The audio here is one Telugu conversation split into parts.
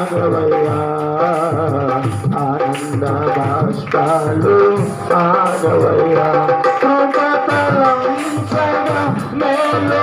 ఆగవయ్యా ఆనంద బాష్పాలు ఆగవయ్యా కృపతలంచగా మేలు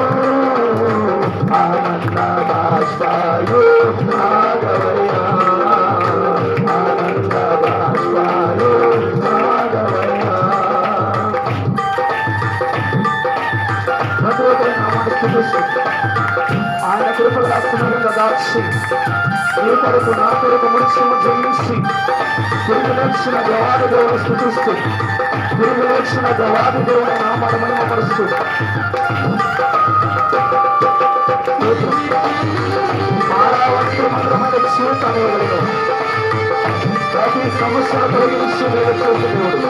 ఆయన కృపలు దాస్తున్నారు దాచి నీ కొరకు నా కొరకు మనుషులు జయించి తిరిగి లేచిన దేవాది దేవుని స్థుతిస్తూ తిరిగి లేచిన దేవాది దేవుని నామాలు మనమరుస్తూ ప్రతి సమస్యను తొలగించి నిలబెట్టే దేవుడు.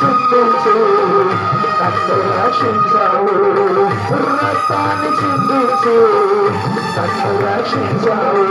చిందించు నన్ను రక్షించావు రక్తాన్ని చిందించు నన్ను రక్షించావు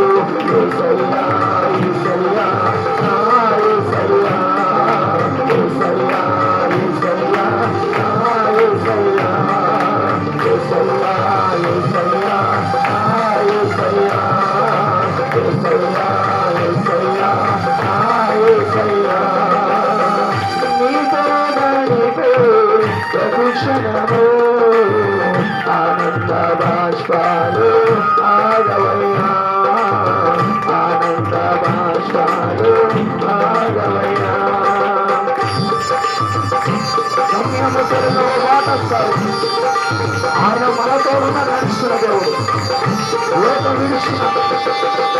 ఆయన మనతో ఉన్న నడుస్తున్న దేవుడు లోకం విడిచిన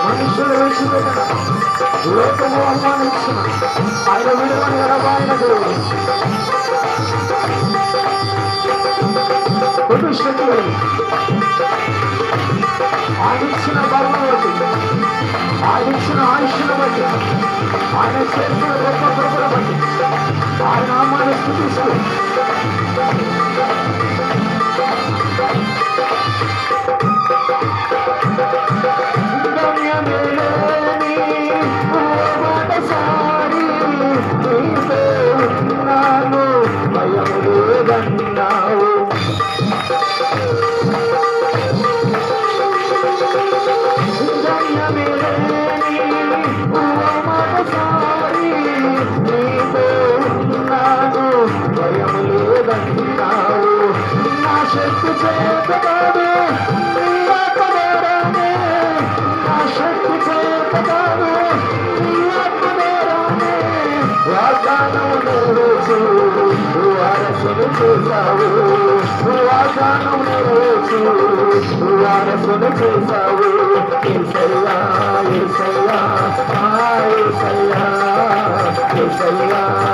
మనుషులు విడిచిపెట్టిన లోకము అవమానించిన ఆయన విలువని ఎడబాయిన దేవుడు ప్రతిష్టలు ఆయన ఇచ్చిన బలం బట్టి ఆయన ఇచ్చిన ఆయుష్ను బట్టి ఆయన చేసిన గొప్ప కృపను బట్టి ఆయన నామాన్ని స్థుతిస్తూ భయము లేదన్నావు. Inshallah, inshallah, inshallah, inshallah.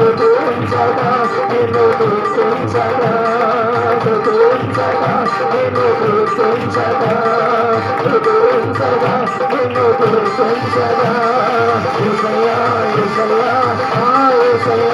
ఉంచగా నిన్ను గుర్తుంచగా గుర్తుంచగా నిన్ను గుర్తుంచగా గుర్తుంచగా నిన్ను గుర్తుంచగా ఉషయా ఉషయా ఆ ఉషయా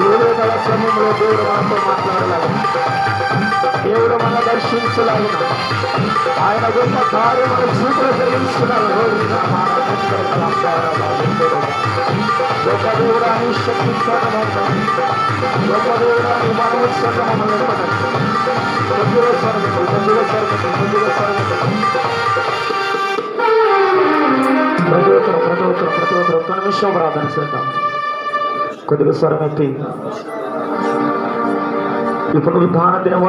వేరేగల సమయంలో దేవుడు మనతో మాట్లాడలాగా దేవుడు మన దర్శించలాగిన ఆయన గొప్ప కార్యములు చూపులు జరిగిస్తున్నారు గొప్ప దేవుడాన్ని శక్తి గొప్ప దేవుడాన్ని మనము స్వర్గము నిలబడండి కొద్దిగా స్వర్గం కొద్దిగా స్వర్గం కొద్దిగా స్వర్గం ప్రతి ఒక్కరు ప్రతి ఒక్కరు ప్రతి ఒక్కరు ఒక్క నిమిషం ప్రార్థన చేద్దాం కొద్దిగా స్వరం ఎత్తి ఇప్పుడు విధాన దినం